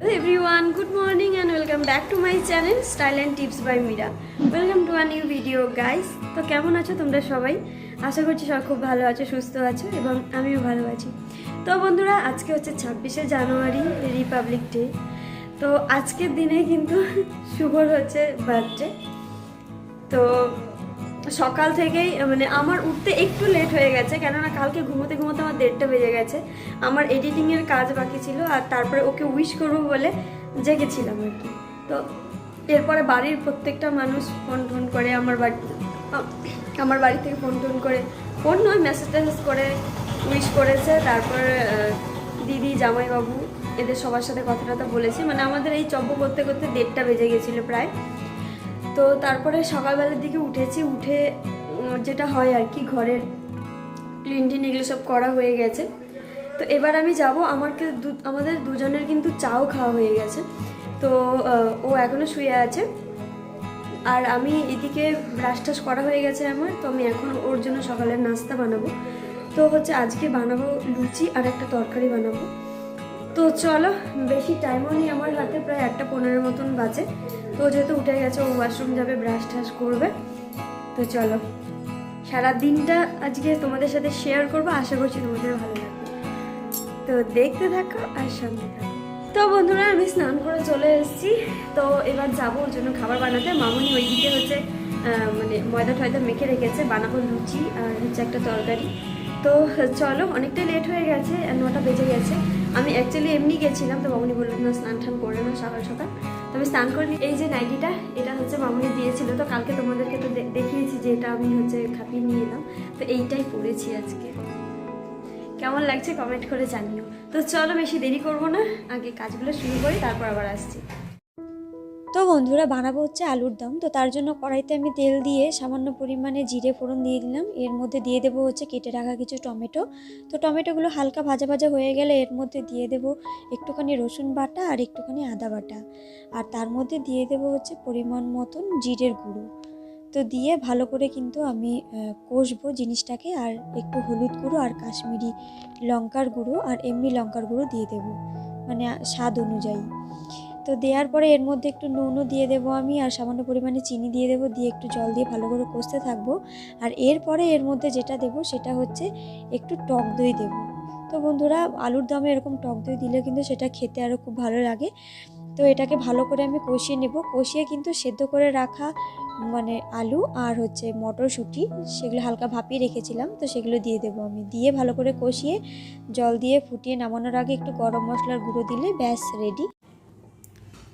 Everyone, good morning and welcome back to my channel Style and Tips by Mira. Welcome to a new video guys. তো কেমন আছো তোমরা সবাই আশা করছি সবাই খুব ভালো আছো সুস্থ আছো এবং আমিও ভালো আছি তো বন্ধুরা আজকে হচ্ছে ছাব্বিশে জানুয়ারি রিপাবলিক ডে তো আজকের দিনে কিন্তু শুভর হচ্ছে বার্থডে তো সকাল থেকেই মানে আমার উঠতে একটু লেট হয়ে গেছে, কেননা কালকে ঘুমোতে ঘুমোতে আমার দেড়টা বেজে গেছে। আমার এডিটিংয়ের কাজ বাকি ছিল, আর তারপরে ওকে উইশ করব বলে জেগেছিলাম আর কি। তো এরপরে বাড়ির প্রত্যেকটা মানুষ ফোন টোন করে, আমার বাড়ি আমার বাড়ি থেকে ফোন টোন করে ফোন নয় মেসেজ টেসেজ করে উইশ করেছে। তারপর দিদি, জামাইবাবু এদের সবার সাথে কথা টথা বলেছি। মানে আমাদের এই চব্য করতে করতে দেড়টা বেজে গেছিল প্রায়। তো তারপরে সকালবেলার দিকে উঠেছি, উঠে যেটা হয় আর কি, ঘরের ক্লিন টিন এগুলো সব করা হয়ে গেছে। তো এবার আমি যাব আমাকে আমাদের দুজনের কিন্তু চাও খাওয়া হয়ে গেছে। তো ও এখনও শুয়ে আছে। আর আমি এদিকে ব্রাশ টাশ করা হয়ে গেছে আমার, তো আমি এখন ওর জন্য সকালের নাস্তা বানাবো। তো হচ্ছে আজকে বানাবো লুচি আর একটা তরকারি বানাবো। তো চলো, বেশি টাইমও নেই আমার হাতে, প্রায় একটা পনেরো মতন বাজে। তো যেহেতু উঠে গেছে, ও ওয়াশরুম যাবে ব্রাশ টাশ করবে। তো চলো, সারা দিনটা আজকে তোমাদের সাথে শেয়ার করব, আশা করছি তোমাদের ভালো লাগবে। তো দেখতে থাকো আর সঙ্গে থাকো। তো বন্ধুরা, আমি স্নান করে চলে এসেছি। তো এবার যাব ওর জন্য খাবার বানাতে। মামুনি ওইদিকে হচ্ছে মানে ময়দা টয়দা মেখে রেখেছে, বানাবো লুচি আর হচ্ছে একটা তরকারি। তো চলো, অনেকটাই লেট হয়ে গেছে নটা বেজে গেছে। আমি অ্যাকচুয়ালি এমনি গেছিলাম, তো মামুনি বলল, না স্নান টান করে না সকাল সকাল আমি স্নান করিনি। এই যে নাইটিটা, এটা হচ্ছে মামুনি দিয়েছিল। তো কালকে তোমাদেরকে তো দেখিয়েছি যে এটা আমি হচ্ছে খাপিয়ে নিয়ে এলাম। তো এইটাই পরেছি আজকে। কেমন লাগছে কমেন্ট করে জানিও। তো চলো বেশি দেরি করব না। আগে কাজগুলো শুরু করি, তারপর আবার আসছি। তো বন্ধুরা বানাবো হচ্ছে আলুর দম। তো তার জন্য কড়াইতে আমি তেল দিয়ে সামান্য পরিমাণে জিরে, ফোড়ন দিয়ে দিলাম। এর মধ্যে দিয়ে দেবো হচ্ছে কেটে রাখা কিছু টমেটো। তো টমেটোগুলো হালকা ভাজা ভাজা হয়ে গেলে এর মধ্যে দিয়ে দেবো একটুখানি রসুন বাটা আর একটুখানি আদা বাটা। আর তার মধ্যে দিয়ে দেবো হচ্ছে পরিমাণ মতন জিরের গুঁড়ো। তো দিয়ে ভালো করে কিন্তু আমি কষবো জিনিসটাকে আর একটু হলুদ গুঁড়ো আর কাশ্মীরি লঙ্কার গুঁড়ো আর এমনি লঙ্কার গুঁড়ো দিয়ে দেবো। মানে স্বাদ অনুযায়ী। তো দেওয়ার পরে এর মধ্যে একটু নুনও দিয়ে দেবো আমি, আর সামান্য পরিমাণে চিনি দিয়ে দেবো, দিয়ে একটু জল দিয়ে ভালো করে কষতে থাকব। আর এরপরে এর মধ্যে যেটা দেবো সেটা হচ্ছে একটু টক দই দেবো। তো বন্ধুরা, আলুর দমে এরকম টক দই দিলে কিন্তু সেটা খেতে আরও খুব ভালো লাগে। তো এটাকে ভালো করে আমি কষিয়ে নেব। কষিয়ে কিন্তু সেদ্ধ করে রাখা মানে আলু আর হচ্ছে মটরশুঁটি, সেগুলো হালকা ভাপিয়ে রেখেছিলাম, তো সেগুলো দিয়ে দেবো আমি। দিয়ে ভালো করে কষিয়ে জল দিয়ে ফুটিয়ে নামানোর আগে একটু গরম মশলার গুঁড়ো দিলে ব্যাস রেডি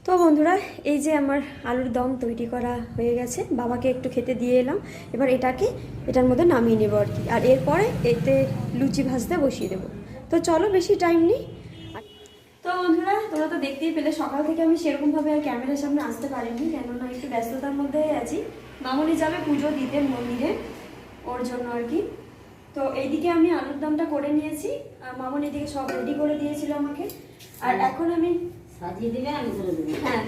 তো বন্ধুরা, এই যে আমার আলুর দম তৈরি করা হয়ে গেছে, বাবাকে একটু খেতে দিয়ে এলাম। এবার এটাকে, এটার মধ্যে নামিয়ে নেব আর কি। আর এরপরে এতে লুচি ভাজতে বসিয়ে দেবো। তো চলো বেশি টাইম নেই। তো বন্ধুরা, তোমরা তো দেখতেই পেলে, সকাল থেকে আমি সেরকমভাবে আর ক্যামেরার সামনে আসতে পারিনি, কেননা একটু ব্যস্ততার মধ্যে আছি। মামনি যাবে পুজো দিতে মন্দিরে, ওর জন্য আর কি। তো এইদিকে আমি আলুর দমটা করে নিয়েছি। মামনি এদিকে সব রেডি করে দিয়েছিল আমাকে। আর এখন আমি সাজিয়ে দিবে আমি করে দেবো হ্যাঁ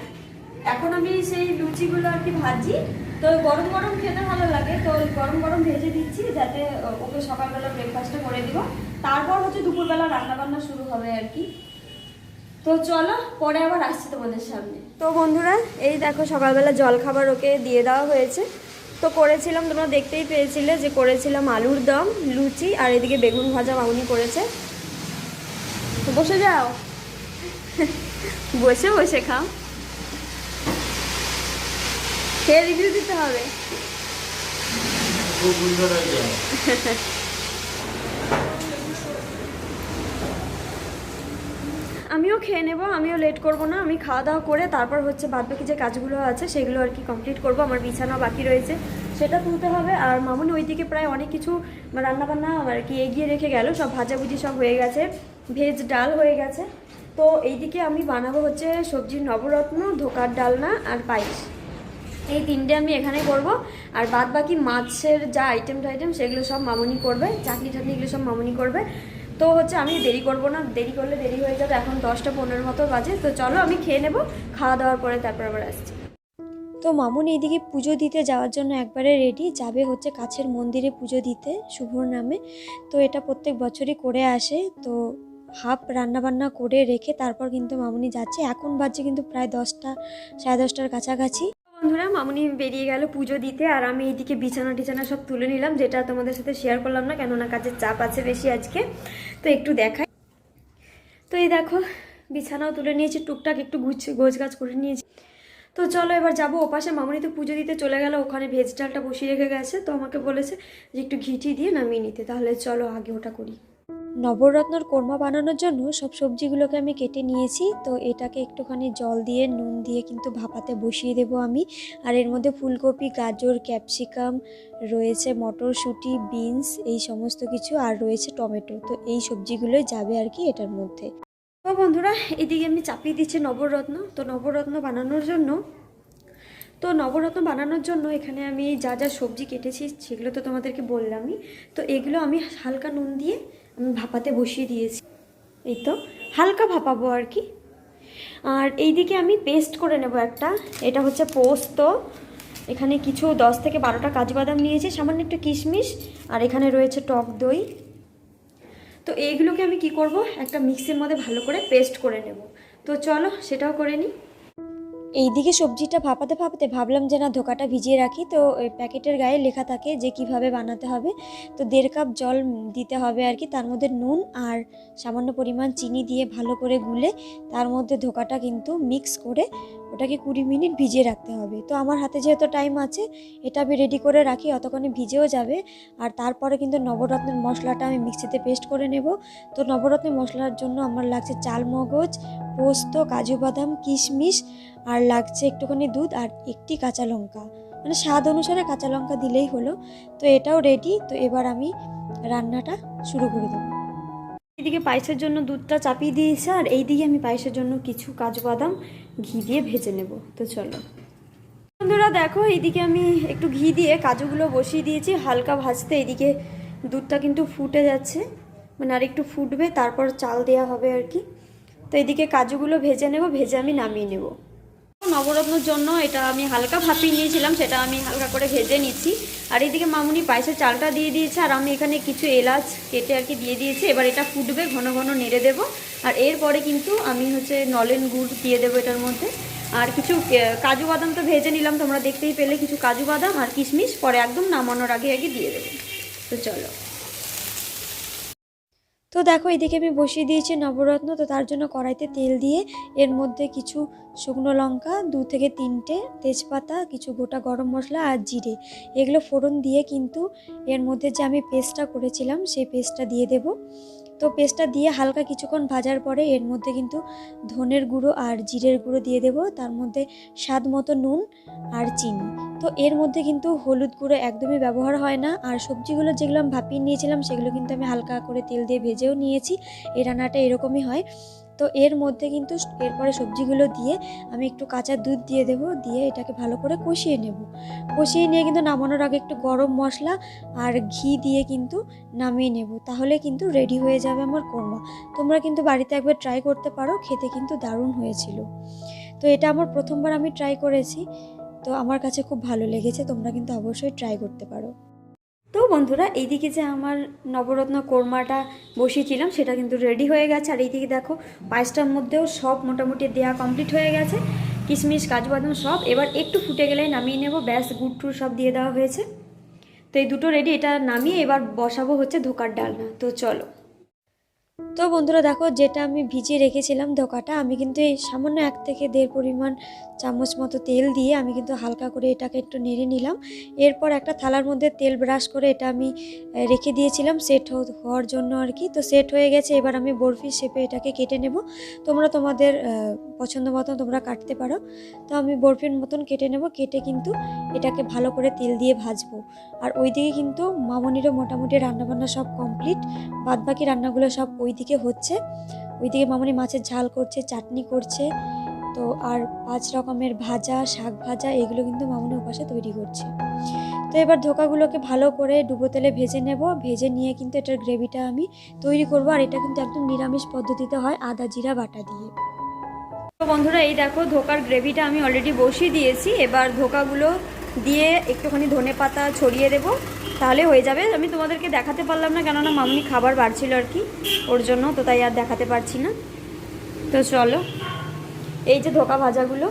এখন আমি সেই লুচিগুলো আর কি ভাজি। তো গরম গরম খেতে ভালো লাগে তো গরম গরম ভেজে দিচ্ছি যাতে ওকে সকালবেলা ব্রেকফাস্টটা করে দিব। তারপর হচ্ছে দুপুরবেলা রান্না বান্না শুরু হবে আর কি। তো চলো পরে আবার আসছি তোমাদের সামনে। তো বন্ধুরা এই দেখো সকালবেলা জল খাবার ওকে দিয়ে দেওয়া হয়েছে। তো করেছিলাম তোমরা দেখতেই পেয়েছিলে যে করেছিলাম আলুর দম লুচি আর এদিকে বেগুন ভাজা মামুনি করেছে। তো বসে যাও। বসে বসে খাও। খেয়ে রিভিউ দিতে হবে। আমিও খেয়ে নেব আমিও লেট করব না আমি খাওয়া দাওয়া করে তারপর হচ্ছে বাদবাকি যে কাজগুলো আছে সেগুলো আর কি কমপ্লিট করব আমার বিছানা বাকি রয়েছে। সেটা তুলতে হবে। আর মামুনি ওইদিকে প্রায় অনেক কিছু রান্নাবান্না আর কি এগিয়ে রেখে গেল সব ভাজাভুজি সব হয়ে গেছে ভেজ ডাল হয়ে গেছে। তো এইদিকে আমি বানাবো হচ্ছে সবজির নবরত্ন, ধোকার ডালনা আর পায়েস। এই তিনটে আমি এখানে করব। আর বাদ বাকি মাছের যা আইটেম টাইটেম সেগুলো সব মামনি করবে, চাটনি টাটনি এগুলো সব মামনি করবে। তো হচ্ছে আমি দেরি করব না, দেরি করলে দেরি হয়ে যাবে, এখন দশটা পনেরো মতো বাজে। তো চলো আমি খেয়ে নেব, খাওয়া দাওয়ার পরে তারপর আবার আসছি। তো মামুন এইদিকে পুজো দিতে যাওয়ার জন্য একবারে রেডি যাবে হচ্ছে কাছের মন্দিরে পুজো দিতে, শুভর নামে। তো এটা প্রত্যেক বছরই করে আসে। তো হাফ রান্নাবান্না করে রেখে তারপর কিন্তু মামুনি যাচ্ছে। এখন বাজছে কিন্তু প্রায় দশটা, সাড়ে দশটার কাছাকাছি। বন্ধুরা, মামুনি বেরিয়ে গেল পুজো দিতে আর আমি এইদিকে বিছানা টিছানা সব তুলে নিলাম, যেটা তোমাদের সাথে শেয়ার করলাম না, কেননা কাজের চাপ আছে বেশি আজকে। তো একটু দেখাই। তো এই দেখো, বিছানাও তুলে নিয়েছি, টুকটাক একটু গুছ গোছ গাছ করে নিয়েছি। তো চলো এবার যাব ওপাশে, মামুনি তো পুজো দিতে চলে গেল, ওখানে ভেজ ডালটা বসিয়ে রেখে গেছে, তো আমাকে বলেছে যে একটু ঘিটি দিয়ে নামিয়ে নিতে, তাহলে চলো আগে ওটা করি। নবরত্নর কোরমা বানানোর জন্য সব সবজিগুলোকে আমি কেটে নিয়েছি। তো এটাকে একটুখানি জল দিয়ে, নুন দিয়ে কিন্তু ভাপাতে বসিয়ে দেবো আমি। আর এর মধ্যে ফুলকপি, গাজর, ক্যাপসিকাম, রয়েছে মটরশুঁটি, বিনস, এই সমস্ত কিছু আর রয়েছে টমেটো। তো এই সবজিগুলোই যাবে আর কি এটার মধ্যে। তো বন্ধুরা, এদিকে আমি চাপিয়ে দিচ্ছি নবরত্ন। তো নবরত্ন বানানোর জন্য, তো নবরত্ন বানানোর জন্য এখানে আমি যা যা সবজি কেটেছি সেগুলো তো তোমাদেরকে বললামই। তো এগুলো আমি হালকা নুন দিয়ে আমি ভাপাতে বসিয়ে দিয়েছি। এই তো, হালকা ভাপাবো আর কি। আর এইদিকে আমি পেস্ট করে নেব একটা। এটা হচ্ছে পোস্ত। এখানে কিছু দশ থেকে বারোটা কাজু বাদাম নিয়েছি, সামান্য একটু কিশমিশ, আর এখানে রয়েছে টক দই। তো এইগুলোকে আমি কি করব? একটা মিক্সির মধ্যে ভালো করে পেস্ট করে নেব। তো চলো, সেটাও করে নিই। এইদিকে সবজিটা ভাপাতে ভাপাতে ভাবলাম যে না, ধোকাটা ভিজিয়ে রাখি। তো প্যাকেটের গায়ে লেখা থাকে যে কীভাবে বানাতে হবে। তো দেড় কাপ জল দিতে হবে আর কি। তার মধ্যে নুন আর সামান্য পরিমাণ চিনি দিয়ে ভালো করে গুলে তার মধ্যে ধোকাটা কিন্তু মিক্স করে ওটাকে কুড়ি মিনিট ভিজিয়ে রাখতে হবে। তো আমার হাতে যেহেতু টাইম আছে, এটা আমি রেডি করে রাখি, অতক্ষণে ভিজেও যাবে। আর তারপরে কিন্তু নবরত্নের মশলাটা আমি মিক্সিতে পেস্ট করে নেব। তো নবরত্নের মশলার জন্য আমার লাগছে চাল মগজ, পোস্ত, কাজু বাদাম, কিশমিশ, আর লাগছে একটুখানি দুধ আর একটি কাঁচা লঙ্কা। মানে স্বাদ অনুসারে কাঁচা লঙ্কা দিলেই হলো। তো এটাও রেডি তো এবার আমি রান্নাটা শুরু করে দেবো। এদিকে পায়েসের জন্য দুধটা চাপিয়ে দিয়েছে, আর এইদিকে আমি পায়েসের জন্য কিছু কাজু বাদাম ঘি দিয়ে ভেজে নেব। তো চলো। বন্ধুরা, দেখো, এইদিকে আমি একটু ঘি দিয়ে কাজুগুলো বসিয়ে দিয়েছি। হালকা ভাজতে এইদিকে দুধটা কিন্তু ফুটে যাচ্ছে। মানে আর একটু ফুটবে, তারপর চাল দেওয়া হবে আর কি। তো এদিকে কাজুগুলো ভেজে নেব, ভেজে আমি নামিয়ে নেব। নবরত্নর জন্য এটা আমি হালকা ভাপিয়ে নিয়েছিলাম, সেটা আমি হালকা করে ভেজে নিচ্ছি। আর এইদিকে মামুনি পায়েসের চালটা দিয়ে দিয়েছে, আর আমি এখানে কিছু এলাচ কেটে আর কি দিয়ে দিয়েছি। এবার এটা ফুটবে, ঘন ঘন নেড়ে দেবো। আর এরপরে কিন্তু আমি হচ্ছে নলেন গুড় দিয়ে দেবো এটার মধ্যে। আর কিছু কাজু বাদাম তো ভেজে নিলাম, তোমরা দেখতেই পেলে কিছু কাজু বাদাম আর কিশমিশ, পরে একদম নামানোর আগে আগে দিয়ে দেবো। তো চলো। তো দেখো, এদিকে আমি বসিয়ে দিয়েছি নবরত্ন। তো তার জন্য কড়াইতে তেল দিয়ে এর মধ্যে কিছু শুকনো লঙ্কা, দু থেকে তিনটে তেজপাতা, কিছু গোটা গরম মশলা আর জিরে। এগুলো ফোড়ন দিয়ে কিন্তু এর মধ্যে যে আমি পেস্টটা করেছিলাম, সেই পেস্টটা দিয়ে দেব। তো পেস্টটা দিয়ে হালকা কিছুক্ষণ ভাজার পরে এর মধ্যে কিন্তু ধনের গুঁড়ো আর জিরের গুঁড়ো দিয়ে দেব। তার মধ্যে স্বাদ মতো নুন আর চিনি। তো এর মধ্যে কিন্তু হলুদ গুঁড়ো একদমই ব্যবহার হয় না। আর সবজিগুলো যেগুলো আমি ভাপিয়ে নিয়েছিলাম, সেগুলো কিন্তু আমি হালকা করে তেল দিয়ে ভেজেও নিয়েছি। এই রান্নাটা এরকমই হয়। তো এর মধ্যে কিন্তু এরপরে সবজিগুলো দিয়ে আমি একটু কাঁচা দুধ দিয়ে দেব, দিয়ে এটাকে ভালো করে কষিয়ে নেব। কষিয়ে নিয়ে কিন্তু নামানোর আগে একটু গরম মশলা আর ঘি দিয়ে কিন্তু নামিয়ে নেব, তাহলে কিন্তু রেডি হয়ে যাবে আমার কোরমা। তোমরা কিন্তু বাড়িতে একবার ট্রাই করতে পারো, খেতে কিন্তু দারুণ হয়েছিল। তো এটা আমার প্রথমবার আমি ট্রাই করেছি, তো আমার কাছে খুব ভালো লেগেছে, তোমরা কিন্তু অবশ্যই ট্রাই করতে পারো। তো বন্ধুরা, এইদিকে যে আমার নবরত্ন কোরমাটা বসিয়েছিলাম, সেটা কিন্তু রেডি হয়ে গেছে। আর এইদিকে দেখো, পায়েসটার মধ্যেও সব মোটামুটি দেওয়া কমপ্লিট হয়ে গেছে। কিশমিশ, কাজু বাদাম সব। এবার একটু ফুটে গেলে নামিয়ে নেব। ব্যাস, গুড় সব দিয়ে দেওয়া হয়েছে। তো এই দুটো রেডি এটা নামিয়ে এবার বসাবো হচ্ছে ধোকার ডালনা। তো চলো। তো বন্ধুরা দেখো, যেটা আমি ভিজিয়ে রেখেছিলাম ধোকাটা, আমি কিন্তু এই সামান্য এক থেকে দেড় পরিমাণ চামচ মতো তেল দিয়ে আমি কিন্তু হালকা করে এটাকে একটু নেড়ে নিলাম। এরপর একটা থালার মধ্যে তেল ব্রাশ করে এটা আমি রেখে দিয়েছিলাম, সেট হওয়ার জন্য আর কি। তো সেট হয়ে গেছে, এবার আমি বরফি শেপে এটাকে কেটে নেব। তোমরা তোমাদের পছন্দ মতন তোমরা কাটতে পারো। তো আমি বরফির মতন কেটে নেব, কেটে কিন্তু এটাকে ভালো করে তেল দিয়ে ভাজবো। আর ওইদিকে কিন্তু মামনিরও মোটামুটি রান্নাবান্না সব কমপ্লিট বাদ বাকি রান্নাগুলো সব ওইদিকে হচ্ছে, ওইদিকে মামনি মাছের ঝাল করছে, চাটনি করছে, তো আর পাঁচ রকমের ভাজা, শাক ভাজা, এগুলো কিন্তু মামনি ওপাশে তৈরি করছে। তো এবার ধোকাগুলোকে ভালো করে ডুবো তেলে ভেজে নেব, ভেজে নিয়ে কিন্তু এটার গ্রেভিটা আমি তৈরি করব, আর এটা কিন্তু একদম নিরামিষ পদ্ধতিতে হয় আদা, জিরা, বাটা দিয়ে। তো বন্ধুরা, এই দেখো ধোকার গ্রেভিটা আমি অলরেডি বসিয়ে দিয়েছি, এবার ধোকাগুলো দিয়ে একটুখানি ধনে পাতা ছড়িয়ে দেবো। তাহলে হয়ে যাবে। আমি তোমাদেরকে দেখাতে পারলাম না কেননা মামনি খাবার বাড়ছিল আর কি ওর জন্য, তো তাই আর দেখাতে পারছি না। তো চলো, এই যে ধোকা ভাজাগুলো,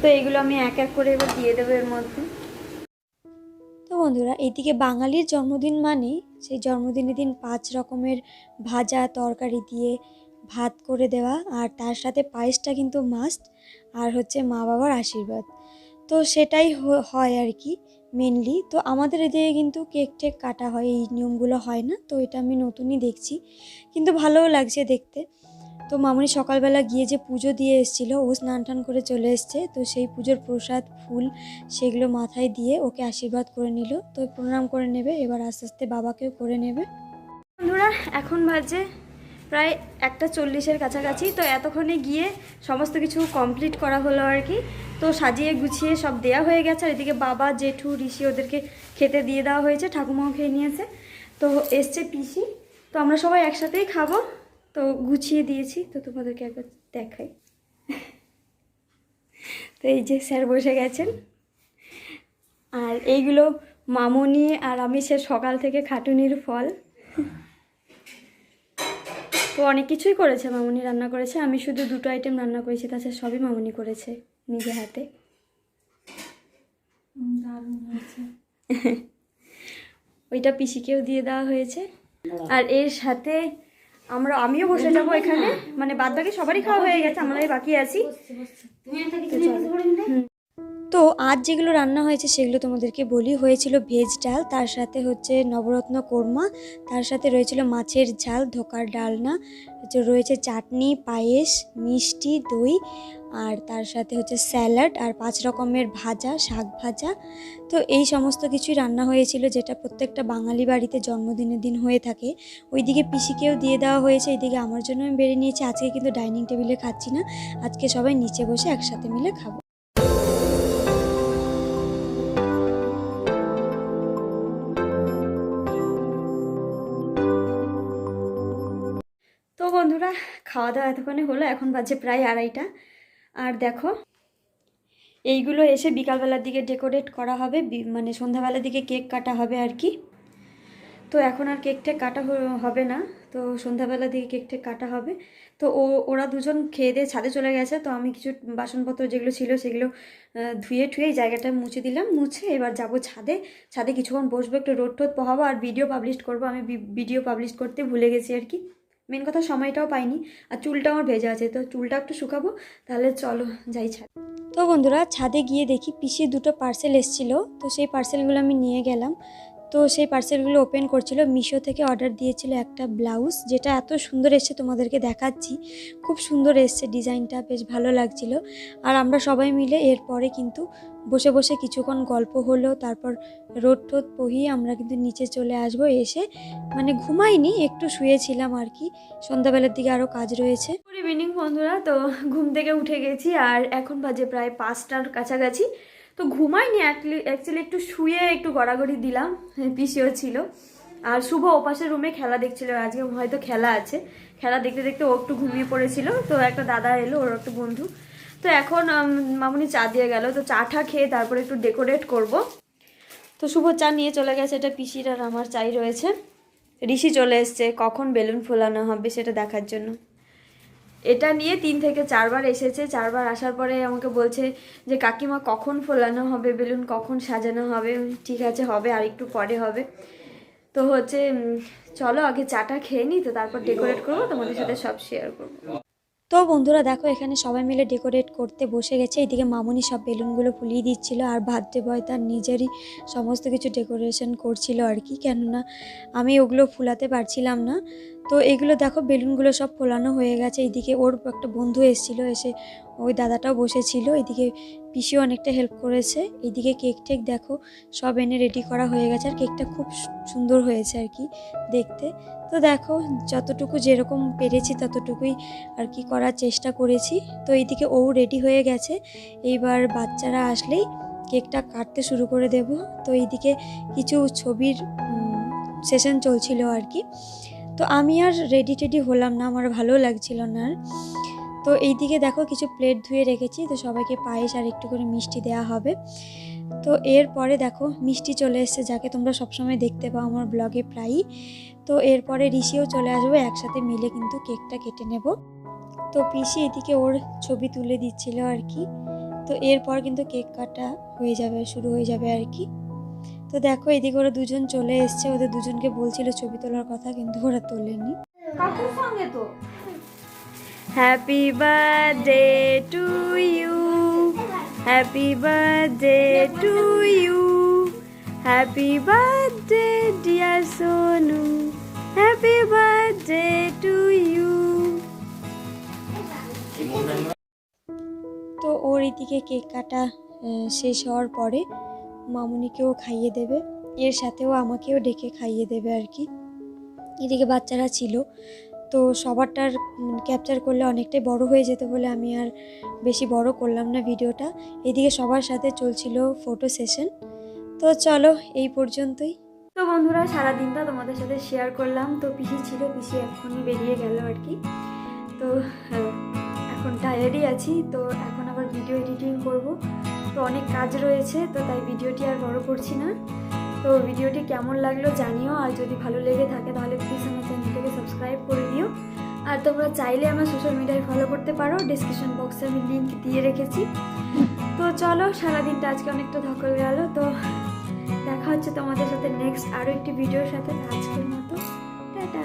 তো এইগুলো আমি এক এক করে এবার দিয়ে দেবো এর মধ্যে। তো বন্ধুরা এইদিকে বাঙালির জন্মদিন মানে সেই জন্মদিনের দিন পাঁচ রকমের ভাজা, তরকারি দিয়ে ভাত করে দেওয়া, আর তার সাথে পায়েসটা কিন্তু মাস্ট আর হচ্ছে মা বাবার আশীর্বাদ। তো সেটাই হয় আর কি। মেনলি তো আমাদের এদিকে কিন্তু কেক টেক কাটা হয়, এই নিয়মগুলো হয় না, তো এটা আমি নতুনই দেখছি। কিন্তু ভালোও লাগছে দেখতে। তো মামনি সকালবেলা গিয়ে যে পুজো দিয়ে এসেছিল, ও স্নান টান করে চলে এসছে, তো সেই পুজোর প্রসাদ, ফুল সেগুলো মাথায় দিয়ে ওকে আশীর্বাদ করে নিল, তো প্রণাম করে নেবে, এবার আস্তে আস্তে বাবাকেও করে নেবে। বন্ধুরা, এখন বাজে প্রায় একটা চল্লিশের কাছাকাছি। তো এতক্ষণে গিয়ে সমস্ত কিছু কমপ্লিট করা হলো আর কি। তো সাজিয়ে গুছিয়ে সব দেয়া হয়ে গেছে। আর এদিকে বাবা, জেঠু, ঋষি ওদেরকে খেতে দিয়ে দেওয়া হয়েছে। ঠাকুমাও খেয়ে নিয়েছে। তো এসছে পিসি। তো আমরা সবাই একসাথেই খাব। তো গুছিয়ে দিয়েছি। তো তোমাদেরকে একবার দেখাই। তো এই যে স্যার বসে গেছেন। আর এইগুলো মামনি আর আমি সে সকাল থেকে খাটুনির ফল। তো অনেক কিছুই করেছে মামুনি রান্না করেছে। আমি শুধু দুটো আইটেম রান্না করেছি তাছাড়া সবই মামুনি করেছে নিজে হাতে। ওইটা পিসিকেও দিয়ে দেওয়া হয়েছে। আর এর সাথে আমরা আমিও বসে যাব এখানে। মানে বাদ বাকি সবারই খাওয়া হয়ে গেছে আমরাই বাকি আছি। তো আজ যেগুলো রান্না হয়েছে সেগুলো তোমাদেরকে বলি। হয়েছিল ভেজ ডাল, তার সাথে হচ্ছে নবরত্ন কোরমা, তার সাথে রয়েছিল মাছের ঝাল, ধোকার ডালনা, হচ্ছে রয়েছে চাটনি, পায়েস, মিষ্টি, দই, আর তার সাথে হচ্ছে স্যালাড আর পাঁচ রকমের ভাজা, শাক ভাজা। তো এই সমস্ত কিছুই রান্না হয়েছিল যেটা প্রত্যেকটা বাঙালি বাড়িতে জন্মদিনের দিন হয়ে থাকে। ওইদিকে পিসিকেও দিয়ে দেওয়া হয়েছে, এইদিকে আমার জন্য আমি বেড়ে নিয়েছি, আজকে কিন্তু ডাইনিং টেবিলে খাচ্ছি না। আজকে সবাই নিচে বসে একসাথে মিলে খাব। খাওয়া দাওয়া এতক্ষণে হলো, এখন বাজে প্রায় আড়াইটা। আর দেখো, এইগুলো এসে বিকালবেলার দিকে ডেকোরেট করা হবে মানে সন্ধ্যাবেলার দিকে কেক কাটা হবে আর কি। তো এখন আর কেকটা কাটা হবে না, তো সন্ধ্যাবেলার দিকে কেকটা কাটা হবে। তো ও, ওরা দুজন খেয়ে দিয়ে ছাদে চলে গেছে, তো আমি কিছু বাসনপত্র যেগুলো ছিল সেগুলো ধুয়ে ঠুয়ে জায়গাটা মুছে দিলাম, মুছে এবার যাব ছাদে। ছাদে কিছুক্ষণ বসবো, একটু রোদ টোদ পোহাবো, আর ভিডিও পাবলিশ করব। আমি ভিডিও পাবলিশ করতে ভুলে গেছি আর কি। মেন কথা সময়টাও পাইনি, আর চুলটা আমার ভেজা আছে, তো চুলটা একটু শুকাবো, তাহলে চলো যাই ছাদ। তো বন্ধুরা, ছাদে গিয়ে দেখি পিসির দুটো পার্সেল এসেছিল, তো সেই পার্সেলগুলো আমি নিয়ে গেলাম। তো সেই পার্সেলগুলো ওপেন করছিল। মিশো থেকে অর্ডার দিয়েছিল একটা ব্লাউজ যেটা এত সুন্দর এসছে তোমাদেরকে দেখাচ্ছি। খুব সুন্দর এসছে ডিজাইনটা বেশ ভালো লাগছিল। আর আমরা সবাই মিলে এরপরে কিন্তু বসে বসে কিছুক্ষণ গল্প হলো, তারপর রোদ টোদ পহিয়ে আমরা কিন্তু নিচে চলে আসব। এসে মানে ঘুমাইনি, একটু শুয়েছিলাম আর কি। সন্ধ্যাবেলার দিকে আরও কাজ রয়েছে। গুড ইভিনিং বন্ধুরা, তো ঘুম থেকে উঠে গেছি আর এখন বাজে প্রায় পাঁচটার কাছাকাছি। তো ঘুমাইনি অ্যাকচুয়ালি একটু শুয়ে একটু গড়াগড়ি দিলাম পিসিও ছিল। আর শুভ ওপাশের রুমে খেলা দেখছিল, আজকে হয়তো খেলা আছে। খেলা দেখতে দেখতে ও একটু ঘুমিয়ে পড়েছিল, তো একটা দাদা এলো, ওর একটা বন্ধু। তো এখন মামুনি চা দিয়ে গেল, তো চাটা খেয়ে তারপরে একটু ডেকোরেট করব। তো শুভ চা নিয়ে চলে গেছে, এটা পিসির আর আমার চাই রয়েছে। ঋষি চলে এসছে, কখন বেলুন ফোলানো হবে সেটা দেখার জন্য। এটা নিয়ে তিন থেকে চারবার এসেছে, চারবার আসার পরে আমাকে বলছে যে, কাকিমা, কখন ফোলানো হবে? বেলুন কখন সাজানো হবে? ঠিক আছে, হবে, আর একটু পরে হবে। তো হচ্ছে চলো আগে চাটা খেয়ে নিই, তো তারপর ডেকোরেট করব, তোমাদের সাথে সব শেয়ার করব। তো বন্ধুরা, দেখো, এখানে সবাই মিলে ডেকোরেট করতে বসে গেছে। এদিকে মামুনি সব বেলুনগুলো ফুলিয়ে দিচ্ছিল, আর বার্থডে বয় তার নিজেরই সমস্ত কিছু ডেকোরেশন করছিল আর কি। কেননা, আমি ওগুলো ফুলাতে পারছিলাম না। তো এগুলো দেখো, বেলুনগুলো সব ফোলানো হয়ে গেছে। এইদিকে ওর একটা বন্ধু এসেছিল, এসে ওই দাদাটাও বসেছিল। এদিকে পিসিও অনেকটা হেল্প করেছে। এইদিকে কেক টেক দেখো, সব এনে রেডি করা হয়ে গেছে। আর কেকটা খুব সুন্দর হয়েছে আর কি দেখতে। তো দেখো, যতটুকু যেরকম পেরেছি ততটুকুই আর কি করার চেষ্টা করেছি। তো এইদিকে ও রেডি হয়ে গেছে। এইবার বাচ্চারা আসলেই কেকটা কাটতে শুরু করে দেব। তো এইদিকে কিছু ছবির সেশন চলছিল আর কি। তো আমি আর রেডি টেডি হলাম না, আমার ভালো লাগছিল না আর। তো এইদিকে দেখো কিছু প্লেট ধুয়ে রেখেছি, তো সবাইকে পায়েস আর একটু করে মিষ্টি দেওয়া হবে। তো এরপরে দেখো মিষ্টি চলে এসছে, যাকে তোমরা সবসময় দেখতে পাও আমার ব্লগে প্রায়ই। তো এরপরে ঋষিও চলে আসবে, একসাথে মিলে কিন্তু কেকটা কেটে নেব। তো পিসি এদিকে ওর ছবি তুলে দিচ্ছিল আর কি। তো এরপর কিন্তু কেক কাটা হয়ে যাবে, শুরু হয়ে যাবে আর কি। তো দেখো এদিকে ওরা দুজন চলে এসছে। ওদের দুজনকে বলছিল ছবি তোলার কথা কিন্তু ওরা তোলেনি। কাকুর সঙ্গে তো? Happy birthday to you happy birthday to you happy birthday dear Sonu happy birthday to you তো ওর এদিকে কেক কাটা শেষ হওয়ার পরে মামুনিকেও খাইয়ে দেবে এর সাথেও আমাকেও ডেকে খাইয়ে দেবে আর কি। এদিকে বাচ্চারা ছিল তো সবারটার ক্যাপচার করলে অনেকটাই বড় হয়ে যেত বলে আমি আর বেশি বড় করলাম না ভিডিওটা। এদিকে সবার সাথে চলছিল ফটো সেশন তো চলো এই পর্যন্তই। তো বন্ধুরা সারা দিনটা তোমাদের সাথে শেয়ার করলাম। তো পিসি ছিল পিসি এখনই বেরিয়ে গেল আর কি। তো হ্যাঁ, এখন টায়ার্ডই আছি। তো এখন আবার ভিডিও এডিটিং করব। তো অনেক কাজ রয়েছে, তো তাই ভিডিওটি আর বড় করছি না। তো ভিডিওটি কেমন লাগল জানিও, আর যদি ভালো লেগে থাকে তাহলে প্লিজ আমার চ্যানেলটাকে সাবস্ক্রাইব করে দিও। আর তোমরা চাইলে আমার সোশ্যাল মিডিয়ায় ফলো করতে পারো ডিসক্রিপশন বক্সে আমি লিঙ্ক দিয়ে রেখেছি। তো চলো, সারাদিনটা আজকে অনেকটা ধকল গেল, তো দেখা হচ্ছে তোমাদের সাথে নেক্সট আরও একটি ভিডিওর সাথে। আজকের মতো, টাটা।